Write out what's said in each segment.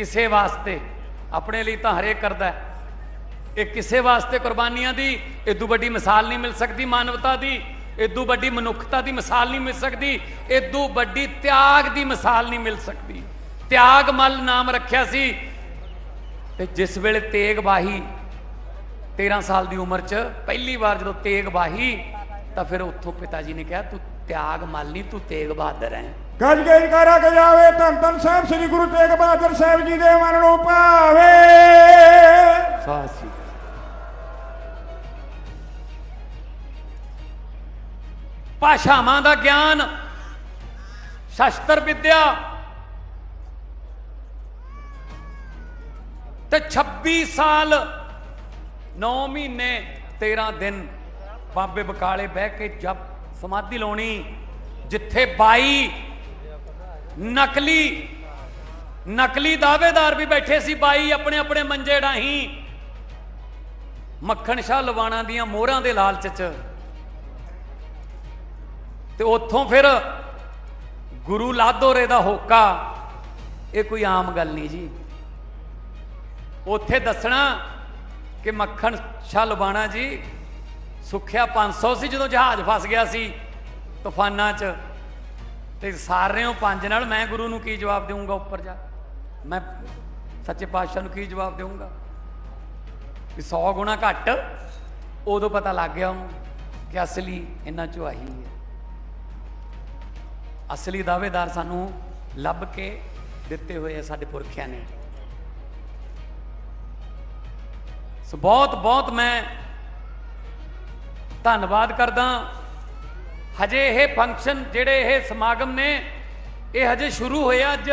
ਕਿਸੇ ਵਾਸਤੇ? ਆਪਣੇ ਲਈ ਤਾਂ ਹਰੇਕ ਕਰਦਾ ਇਹ ਕਿਸੇ ਵਾਸਤੇ ਕੁਰਬਾਨੀਆਂ ਦੀ? ਇਦੋਂ ਵੱਡੀ ਮਿਸਾਲ ਨਹੀਂ ਮਿਲ ਸਕਦੀ ਮਾਨਵਤਾ ਦੀ। ਇਦੋਂ ਵੱਡੀ ਮਨੁੱਖਤਾ ਦੀ ਮਿਸਾਲ ਨਹੀਂ ਮਿਲ ਸਕਦੀ। ਇਦੋਂ ਵੱਡੀ ਤਿਆਗ ਦੀ ਮਿਸਾਲ ਨਹੀਂ ਮਿਲ ਸਕਦੀ। ਤਿਆਗ ਮਲ ਨਾਮ ਰੱਖਿਆ ਸੀ। ਤੇ ਜਿਸ ਵੇਲੇ ਤੇਗ ਬਾਹੀ 13 ਸਾਲ ਦੀ ਉਮਰ 'ਚ ਪਹਿਲੀ ਵਾਰ ਜਦੋਂ ਤੇਗ ਬਾਹੀ, ਤਾਂ ਫਿਰ ਉੱਥੋਂ ਪਿਤਾ ਜੀ ਨੇ ਕਿਹਾ, ਤੂੰ ਤਿਆਗ ਮਲ ਨਹੀਂ, ਤੂੰ ਤੇਗ ਬਹਾਦਰ ਹੈ। ਗੱਜ ਕੇ ਜਕਾਰਾ ਕੇ ਜਾਵੇ, ਧੰਨ ਧੰਨ ਸਾਹਿਬ, ਸ੍ਰੀ ਗੁਰੂ ਤੇਗ ਬਹਾਦਰ ਸਾਹਿਬ ਜੀ ਦੇ ਮਨ ਨੂੰ ਭਾਵੇ। ਸਾਸੀ ਭਾਸ਼ਾਵਾਂ ਦਾ ਗਿਆਨ, ਸ਼ਸਤਰ ਵਿਦਿਆ ਤੇ 26 ਸਾਲ 9 ਮਹੀਨੇ 13 ਦਿਨ ਬਾਬੇ ਬਕਾਲੇ ਬਹਿ ਕੇ ਜਪ ਸਮਾਧੀ ਲਾਉਣੀ, ਜਿੱਥੇ 22 ਨਕਲੀ ਨਕਲੀ ਦਾਅਵੇਦਾਰ ਵੀ ਬੈਠੇ ਸੀ ਬਾਈ ਆਪਣੇ ਆਪਣੇ ਮੰਜੇ ਢਾਹੀਂ ਮੱਖਣ ਸ਼ਾਹ ਲਵਾਣਾ ਦੀਆਂ ਮੋਹਰਾਂ ਦੇ ਲਾਲਚ ਚ ਤੇ ਉੱਥੋਂ ਫਿਰ ਗੁਰੂ ਲਾਦੋਰੇ ਦਾ ਹੋਕਾ, ਇਹ ਕੋਈ ਆਮ ਗੱਲ ਨਹੀਂ ਜੀ। ਉੱਥੇ ਦੱਸਣਾ ਕਿ ਮੱਖਣ ਸ਼ਾਹ ਲਵਾਣਾ ਜੀ ਸੁਖਿਆ 500 ਸੀ ਜਦੋਂ ਜਹਾਜ਼ ਫਸ ਗਿਆ ਸੀ, ਤੂਫਾਨਾਂ 'ਚ। ਤੇ ਸਾਰਿਆਂ ਪੰਜ ਨਾਲ ਮੈਂ ਗੁਰੂ ਨੂੰ ਕੀ ਜਵਾਬ ਦੇਵਾਂਗਾ ਉੱਪਰ ਜਾ? ਮੈਂ ਸੱਚੇ ਪਾਤਸ਼ਾਹ ਨੂੰ ਕੀ ਜਵਾਬ ਦੇਵਾਂਗਾ ਕਿ 100 ਗੁਣਾ ਘੱਟ ਉਦੋਂ ਪਤਾ ਲੱਗ ਗਿਆ ਉਹਨੂੰ ਕਿ ਅਸਲੀ ਇਹਨਾਂ ਚੋਂ ਆਹੀ ਹੈ। ਅਸਲੀ ਦਾਅਵੇਦਾਰ ਸਾਨੂੰ ਲੱਭ ਕੇ ਦਿੱਤੇ ਹੋਏ ਆ ਸਾਡੇ ਪੁਰਖਿਆਂ ਨੇ। ਸੋ ਬਹੁਤ ਬਹੁਤ ਮੈਂ ਧੰਨਵਾਦ ਕਰਦਾ। ਹਜੇ ਇਹ ਫੰਕਸ਼ਨ ਜਿਹੜੇ ਇਹ ਸਮਾਗਮ ਨੇ ਇਹ ਹਜੇ ਸ਼ੁਰੂ ਹੋਏ ਆ ਅੱਜ।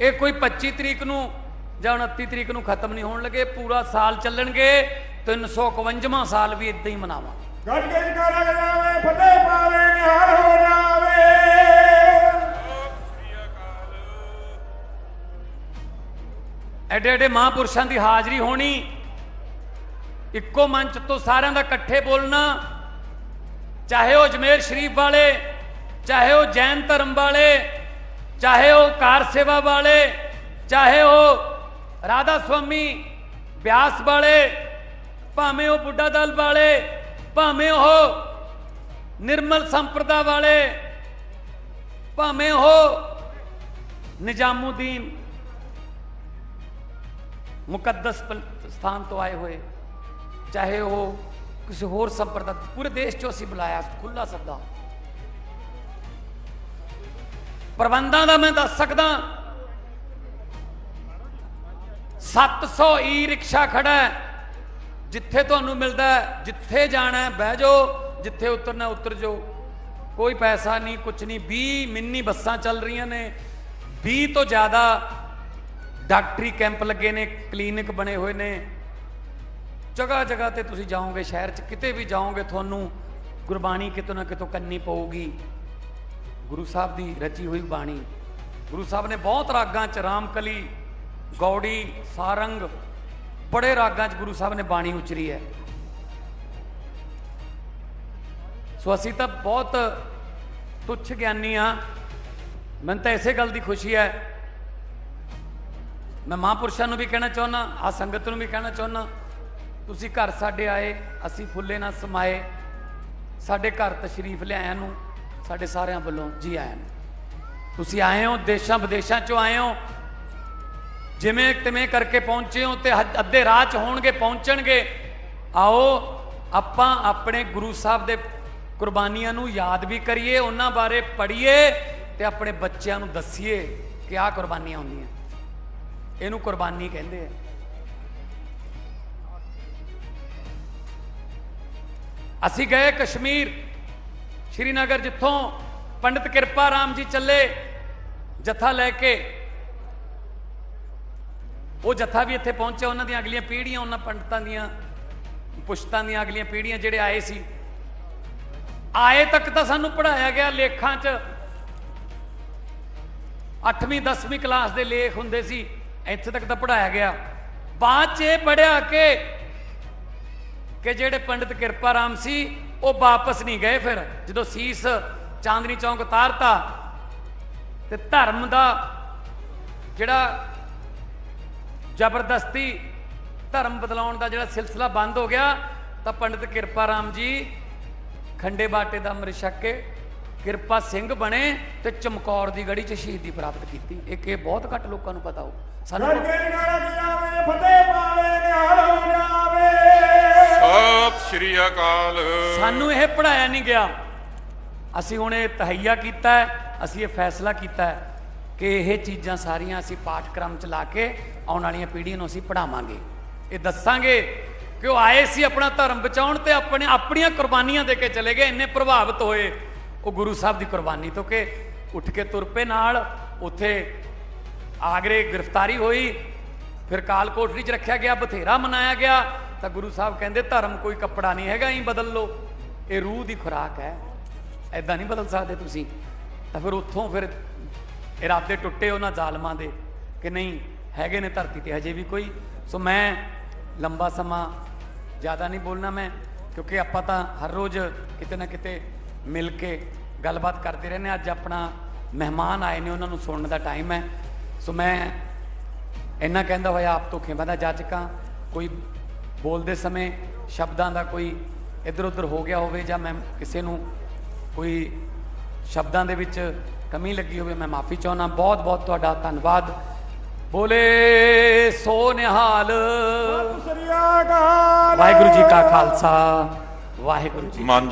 ਇਹ ਕੋਈ 25 ਤਰੀਕ ਨੂੰ ਜਾਂ 29 ਤਰੀਕ ਨੂੰ ਖਤਮ ਨਹੀਂ ਹੋਣ ਲੱਗੇ ਪੂਰਾ ਸਾਲ ਚੱਲਣਗੇ 351ਵਾਂ ਸਾਲ ਵੀ ਇਦਾਂ ਹੀ ਮਨਾਵਾਂਗੇ। ਗੱਜ ਕੇ ਜਕਾਰਾ ਕੇ ਜਾਵੇ ਫਤਿਹ ਪਾਵੇ ਨਿਹਾਲ ਹੋ ਜਾਵੇ। ਐਡੇ ਐਡੇ ਮਹਾਂਪੁਰਸ਼ਾਂ ਦੀ ਹਾਜ਼ਰੀ ਹੋਣੀ ਇੱਕੋ ਮੰਚ ਤੋਂ ਸਾਰਿਆਂ ਦਾ ਇਕੱਠੇ ਬੋਲਣਾ ਚਾਹੇ ਉਹ ਅਜਮੇਰ ਸ਼ਰੀਫ ਵਾਲੇ, ਚਾਹੇ ਉਹ ਜੈਨ ਧਰਮ ਵਾਲੇ, ਚਾਹੇ ਉਹ ਕਾਰ ਸੇਵਾ ਵਾਲੇ, ਚਾਹੇ ਉਹ ਰਾਧਾ ਸੁਆਮੀ ਬਿਆਸ ਵਾਲੇ, ਭਾਵੇਂ ਉਹ ਬੁੱਢਾ ਦਲ ਵਾਲੇ, ਭਾਵੇਂ ਉਹ ਨਿਰਮਲ ਸੰਪਰਦਾ ਵਾਲੇ, ਭਾਵੇਂ ਉਹ ਨਿਜ਼ਾਮੂਦੀਨ ਮੁਕੱਦਸ ਸਥਾਨ ਤੋਂ ਆਏ ਹੋਏ, ਚਾਹੇ ਉਹ ਕਿਸੇ ਹੋਰ ਸੰਪਰਦਾ ਪੂਰੇ ਦੇਸ਼ ਚੋਂ ਅਸੀਂ ਬੁਲਾਇਆ ਖੁੱਲਾ ਸੱਦਾ। ਪ੍ਰਬੰਧਾਂ ਦਾ ਮੈਂ ਦੱਸ ਸਕਦਾ 700 ਈ ਰਿਕਸ਼ਾ ਖੜਾ ਹੈ। ਜਿੱਥੇ ਤੁਹਾਨੂੰ ਮਿਲਦਾ ਜਿੱਥੇ ਜਾਣਾ ਬਹਿ ਜਾਓ, ਜਿੱਥੇ ਉਤਰਨਾ ਉਤਰ ਜਾਓ। ਕੋਈ ਪੈਸਾ ਨਹੀਂ ਕੁਝ ਨਹੀਂ 20 ਮਿੰਨੀ ਬੱਸਾਂ ਚੱਲ ਰਹੀਆਂ ਨੇ। 20 ਤੋਂ ਜ਼ਿਆਦਾ ਡਾਕਟਰੀ ਕੈਂਪ ਲੱਗੇ ਨੇ, ਕਲੀਨਿਕ ਬਣੇ ਹੋਏ ਨੇ। ਜਗ੍ਹਾ ਜਗ੍ਹਾ ਤੇ ਤੁਸੀਂ ਜਾਓਗੇ, ਸ਼ਹਿਰ 'ਚ ਕਿਤੇ ਵੀ ਜਾਓਗੇ, ਤੁਹਾਨੂੰ ਗੁਰਬਾਣੀ ਕਿਤੋਂ ਨਾ ਕਿਤੋਂ ਕੰਨੀ ਪਊਗੀ। ਗੁਰੂ ਸਾਹਿਬ ਦੀ ਰਚੀ ਹੋਈ ਬਾਣੀ। ਗੁਰੂ ਸਾਹਿਬ ਨੇ ਬਹੁਤ ਰਾਗਾਂ 'ਚ ਰਾਮਕਲੀ, ਗੌੜੀ, ਸਾਰੰਗ, ਬੜੇ ਰਾਗਾਂ 'ਚ ਗੁਰੂ ਸਾਹਿਬ ਨੇ ਬਾਣੀ ਉਚਰੀ ਹੈ। ਸੋ ਅਸੀਂ ਤਾਂ ਬਹੁਤ ਤੁੱਛ ਗਿਆਨੀ ਆ ਮੈਨੂੰ ਤਾਂ ਇਸੇ ਗੱਲ ਦੀ ਖੁਸ਼ੀ ਹੈ। ਮੈਂ ਮਹਾਂਪੁਰਸ਼ਾਂ ਨੂੰ ਵੀ ਕਹਿਣਾ ਚਾਹੁੰਦਾ ਆ ਸੰਗਤ ਨੂੰ ਵੀ ਕਹਿਣਾ ਚਾਹੁੰਦਾ। ਤੁਸੀਂ ਘਰ ਸਾਡੇ ਆਏ, ਅਸੀਂ ਫੁੱਲੇ ਨਾਲ ਸਮਾਏ। ਸਾਡੇ ਘਰ ਤਸ਼ਰੀਫ ਲਿਆਇਆ ਨੂੰ, ਸਾਡੇ ਸਾਰਿਆਂ ਵੱਲੋਂ ਜੀ ਆਇਆਂ ਨੂੰ। ਤੁਸੀਂ ਆਏ ਹੋ, ਦੇਸ਼ਾਂ ਵਿਦੇਸ਼ਾਂ ਚੋਂ ਆਏ ਹੋ। ਜਿਵੇਂ ਤਿਵੇਂ ਕਰਕੇ ਪਹੁੰਚੇ ਹੋ ਤੇ ਅੱਧੇ ਰਾਹ ਚ ਹੋਣਗੇ, ਪਹੁੰਚਣਗੇ। ਆਓ, ਆਪਾਂ ਆਪਣੇ ਗੁਰੂ ਸਾਹਿਬ ਦੇ ਕੁਰਬਾਨੀਆਂ ਨੂੰ ਯਾਦ ਵੀ ਕਰੀਏ, ਉਹਨਾਂ ਬਾਰੇ ਪੜ੍ਹੀਏ ਤੇ ਆਪਣੇ ਬੱਚਿਆਂ ਨੂੰ ਦੱਸੀਏ ਕਿ ਆਹ ਕੁਰਬਾਨੀਆਂ ਹੁੰਦੀਆਂ ਇਹਨੂੰ ਕੁਰਬਾਨੀ ਕਹਿੰਦੇ ਆ। ਅਸੀਂ ਗਏ ਕਸ਼ਮੀਰ, ਸ਼੍ਰੀਨਗਰ ਜਿੱਥੋਂ ਪੰਡਿਤ ਕਿਰਪਾ ਰਾਮ ਜੀ ਚੱਲੇ, ਜਥਾ ਲੈ ਕੇ। ਉਹ ਜਥਾ ਵੀ ਇੱਥੇ ਪਹੁੰਚਿਆ, ਉਹਨਾਂ ਦੀਆਂ ਅਗਲੀਆਂ ਪੀੜ੍ਹੀਆਂ, ਉਹਨਾਂ ਪੰਡਤਾਂ ਦੀਆਂ, ਪੁਸ਼ਤਾਂ ਦੀਆਂ ਅਗਲੀਆਂ ਪੀੜ੍ਹੀਆਂ ਜਿਹੜੇ ਆਏ ਸੀ। ਆਏ ਤੱਕ ਤਾਂ ਸਾਨੂੰ ਪੜਾਇਆ ਗਿਆ ਲੇਖਾਂ 'ਚ। 8ਵੀਂ 10ਵੀਂ ਕਲਾਸ ਦੇ ਲੇਖ ਹੁੰਦੇ ਸੀ, ਇੱਥੇ ਤੱਕ ਤਾਂ ਪੜਾਇਆ ਗਿਆ। ਬਾਅਦ 'ਚ ਇਹ ਪੜਿਆ ਕਿ ਕਿ ਜਿਹੜੇ ਪੰਡਿਤ ਕਿਰਪਾ ਰਾਮ ਸੀ, ਉਹ ਵਾਪਸ ਨਹੀਂ ਗਏ ਫਿਰ। ਜਦੋਂ ਸੀਸ ਚਾਂਦਨੀ ਚੌਂਕ ਉਤਾਰਤਾ, ਤੇ ਧਰਮ ਦਾ ਜਿਹੜਾ ਜ਼ਬਰਦਸਤੀ ਧਰਮ ਬਦਲਾਉਣ ਦਾ ਜਿਹੜਾ ਸਿਲਸਿਲਾ ਬੰਦ ਹੋ ਗਿਆ, ਤਾਂ ਪੰਡਿਤ ਕਿਰਪਾ ਰਾਮ ਜੀ ਖੰਡੇ ਬਾਟੇ ਦਾ ਅੰਮ੍ਰਿਤ ਛਕ ਕੇ ਕਿਰਪਾ ਸਿੰਘ ਬਣੇ ਤੇ ਚਮਕੌਰ ਦੀ ਗੜੀ 'ਚ ਸ਼ਹੀਦੀ ਪ੍ਰਾਪਤ ਕੀਤੀ। ਇੱਕ ਇਹ ਬਹੁਤ ਘੱਟ ਲੋਕਾਂ ਨੂੰ ਪਤਾ ਹੋ ਸਾਨੂੰ ਫਤਿਹ ਪਾਵੇ, ਨਿਹਾਲ ਹੋ ਜਾਵੇ। ਸ਼੍ਰੀ ਅਕਾਲ। ਸਾਨੂੰ ਇਹ ਪੜਾਇਆ ਨਹੀਂ ਗਿਆ। ਅਸੀਂ ਹੁਣ ਇਹ ਤਹਈਆ ਕੀਤਾ ਹੈ, ਅਸੀਂ ਇਹ ਫੈਸਲਾ ਕੀਤਾ ਹੈ ਕਿ ਇਹ ਚੀਜ਼ਾਂ ਸਾਰੀਆਂ ਅਸੀਂ ਪਾਠਕ੍ਰਮ ਚ ਲਾ ਕੇ ਆਉਣ ਵਾਲੀਆਂ ਪੀੜ੍ਹੀਆਂ ਨੂੰ ਅਸੀਂ ਪੜਾਵਾਂਗੇ ਇਹ ਦੱਸਾਂਗੇ ਕਿ ਉਹ ਆਏ ਸੀ ਆਪਣਾ ਧਰਮ ਬਚਾਉਣ ਤੇ ਆਪਣੇ ਆਪਣੀਆਂ ਕੁਰਬਾਨੀਆਂ ਦੇ ਕੇ ਚਲੇ ਗਏ, ਇੰਨੇ ਪ੍ਰਭਾਵਿਤ ਹੋਏ। ਉਹ ਗੁਰੂ ਸਾਹਿਬ ਦੀ ਕੁਰਬਾਨੀ ਤੋਂ ਕਿ ਉੱਠ ਕੇ ਤੁਰ ਪਏ ਨਾਲ, ਉੱਥੇ ਆਗਰੇ ਗ੍ਰਿਫਤਾਰੀ ਹੋਈ, ਫਿਰ ਕਾਲ ਕੋਠੜੀ 'ਚ ਰੱਖਿਆ ਗਿਆ, ਬਥੇਰਾ ਮਨਾਇਆ ਗਿਆ। ਤਾਂ ਗੁਰੂ ਸਾਹਿਬ ਕਹਿੰਦੇ, ਧਰਮ ਕੋਈ ਕੱਪੜਾ ਨਹੀਂ ਹੈਗਾ ਹੀ ਬਦਲ ਲਓ। ਇਹ ਰੂਹ ਦੀ ਖੁਰਾਕ ਹੈ। ਐਦਾਂ ਨਹੀਂ ਬਦਲ ਸਕਦੇ ਤੁਸੀਂ। ਤਾਂ ਫਿਰ ਉੱਥੋਂ ਫਿਰ ਇਰਾਦੇ ਟੁੱਟੇ ਉਹਨਾਂ ਜ਼ਾਲਮਾਂ ਦੇ ਕਿ ਨਹੀਂ, ਹੈਗੇ ਨੇ ਧਰਤੀ ਤੇ ਹਜੇ ਵੀ ਕੋਈ। ਸੋ ਮੈਂ ਲੰਬਾ ਸਮਾਂ ਜ਼ਿਆਦਾ ਨਹੀਂ ਬੋਲਣਾ ਮੈਂ, ਕਿਉਂਕਿ ਆਪਾਂ ਤਾਂ ਹਰ ਰੋਜ਼ ਕਿਤੇ ਨਾ ਕਿਤੇ ਮਿਲ ਕੇ ਗੱਲਬਾਤ ਕਰਦੇ ਰਹਿੰਦੇ ਹਾਂ। ਅੱਜ ਆਪਣਾ ਮਹਿਮਾਨ ਆਏ ਨੇ, ਉਹਨਾਂ ਨੂੰ ਸੁਣਨ ਦਾ ਟਾਈਮ ਹੈ। ਸੋ ਮੈਂ ਇੰਨਾ ਕਹਿੰਦਾ ਹੋਇਆ, ਆਪ ਤੋਂ ਖਿਮਾ ਦਾ ਜਾਚਕਾਂ, ਕੋਈ ਬੋਲਦੇ ਸਮੇਂ ਸ਼ਬਦਾਂ ਦਾ ਕੋਈ ਇੱਧਰ ਉੱਧਰ ਹੋ ਗਿਆ ਹੋਵੇ ਜਾਂ ਮੈਂ ਕਿਸੇ ਨੂੰ ਕੋਈ ਸ਼ਬਦਾਂ ਦੇ ਵਿੱਚ ਕਮੀ ਲੱਗੀ ਹੋਵੇ ਮੈਂ ਮਾਫੀ ਚਾਹੁੰਦਾ ਬਹੁਤ ਬਹੁਤ ਤੁਹਾਡਾ ਧੰਨਵਾਦ। ਬੋਲੇ ਸੋ ਨਿਹਾਲ। ਵਾਹਿਗੁਰੂ ਜੀ ਕਾ ਖਾਲਸਾ। ਵਾਹਿਗੁਰੂ ਜੀ ਮਨ